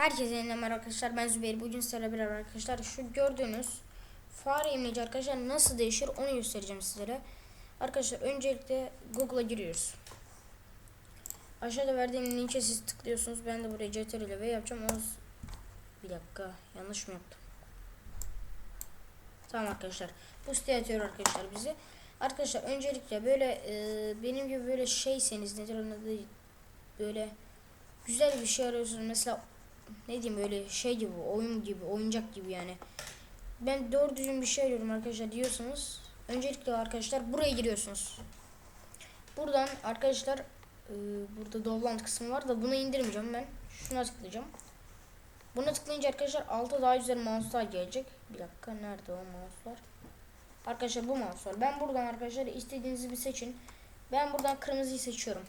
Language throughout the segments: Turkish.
Herkese merhaba arkadaşlar. Ben Zübeyir. Bugün sizlerle beraber arkadaşlar şu gördüğünüz fare imleci arkadaşlar nasıl değişir onu göstereceğim sizlere. Arkadaşlar öncelikle Google'a giriyoruz. Aşağıda verdiğim linke siz tıklıyorsunuz. Ben de buraya ctrl ile yapacağım. O bir dakika yanlış mı yaptım? Tamam arkadaşlar. Bu siteye atıyor arkadaşlar bizi. Arkadaşlar öncelikle böyle e, benim gibi böyle şeyseniz nedir onun adı? Böyle güzel bir şey arıyorsunuz. Mesela ne diyeyim böyle şey gibi oyun gibi oyuncak gibi yani. Ben doğru düzgün bir şey arıyorum arkadaşlar diyorsanız öncelikle arkadaşlar buraya giriyorsunuz. Buradan arkadaşlar e, burada download kısmı var da bunu indirmeyeceğim ben. Şuna tıklayacağım. Buna tıklayınca arkadaşlar altta daha güzel mouse'lar gelecek. Bir dakika nerede o mouse'lar? Arkadaşlar bu mouse'lar. Ben buradan arkadaşlar istediğinizi bir seçin. Ben buradan kırmızıyı seçiyorum.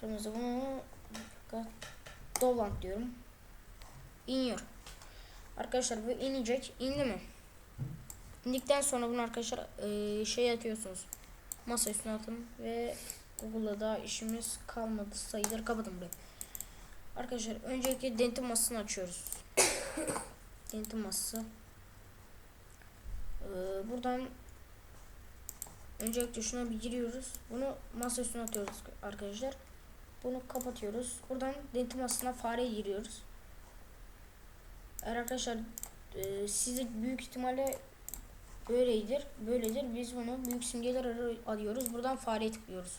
Kırmızı bunu bir Dolant diyorum. İniyor. Arkadaşlar bu inecek. İndi mi? İndikten sonra bunu arkadaşlar e, şey atıyorsunuz. Masa üstüne atın ve Google'da da işimiz kalmadı sayılır. Kapatın burayı. Arkadaşlar öncelikle dentim masasını açıyoruz. dentim masası. Ee, buradan öncelikle şuna bir giriyoruz. Bunu masa üstüne atıyoruz arkadaşlar. Bunu kapatıyoruz. Buradan dentim aslına fare giriyoruz. Eğer arkadaşlar e, size büyük ihtimalle böyledir. Böyledir. Biz bunu büyük simgeler alıyoruz. Buradan fareye tıklıyoruz.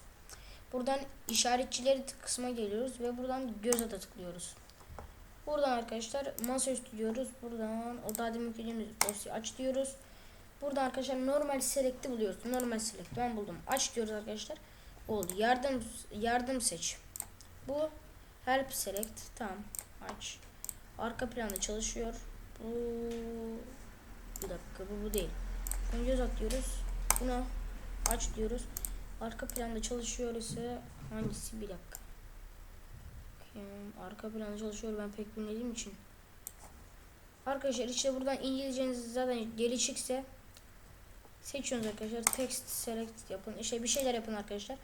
Buradan işaretçileri kısma geliyoruz ve buradan göz ata tıklıyoruz. Buradan arkadaşlar masaüstü diyoruz. Buradan o daha demin yüklediğimiz dosya aç diyoruz. Buradan arkadaşlar normal select'i buluyoruz. Normal select ben buldum. Aç diyoruz arkadaşlar. Oldu. Yardım yardım seç. Bu help select. Tamam. Aç. Arka planda çalışıyor. Bu bir dakika bu bu değil. Şunu göz atıyoruz. Buna aç diyoruz. Arka planda çalışıyor ise hangisi bir dakika. Bakayım. Arka planda çalışıyor ben pek bilmediğim için. Arkadaşlar işte buradan İngilizceniz zaten gelişikse seçiyorsunuz arkadaşlar. Text select yapın. İşte bir şeyler yapın arkadaşlar.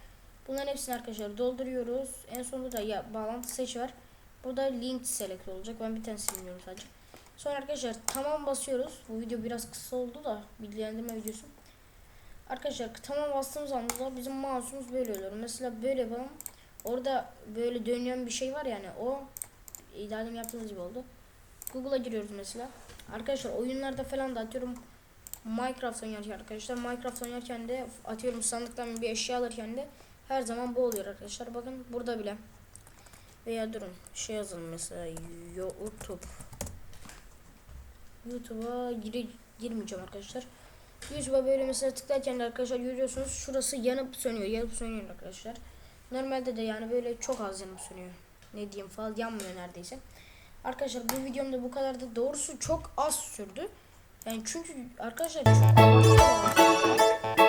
Bunların hepsini arkadaşlar dolduruyoruz. En sonunda da ya bağlantı seç var. Burada link select olacak. Ben bir tane silmiyorum sadece. Sonra arkadaşlar tamam basıyoruz. Bu video biraz kısa oldu da bilgilendirme videosu. Arkadaşlar tamam bastığımız anda bizim mouse'umuz böyle oluyor. Mesela böyle yapalım. Orada böyle dönüyen bir şey var yani o idalim yaptığımız gibi oldu. Google'a giriyoruz mesela. Arkadaşlar oyunlarda falan da atıyorum Minecraft oynarken arkadaşlar Minecraft oynarken de atıyorum sandıktan bir eşya alırken de her zaman bu oluyor arkadaşlar. Bakın burada bile. Veya durun. Şey yazalım mesela YouTube. YouTube'a gir girmeyeceğim arkadaşlar. YouTube'a böyle mesela tıklarken arkadaşlar görüyorsunuz şurası yanıp sönüyor. Yanıp sönüyor arkadaşlar. Normalde de yani böyle çok az yanıp sönüyor. Ne diyeyim falan yanmıyor neredeyse. Arkadaşlar bu videom da bu kadardı. Doğrusu çok az sürdü. Yani çünkü arkadaşlar çok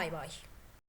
Bay bay.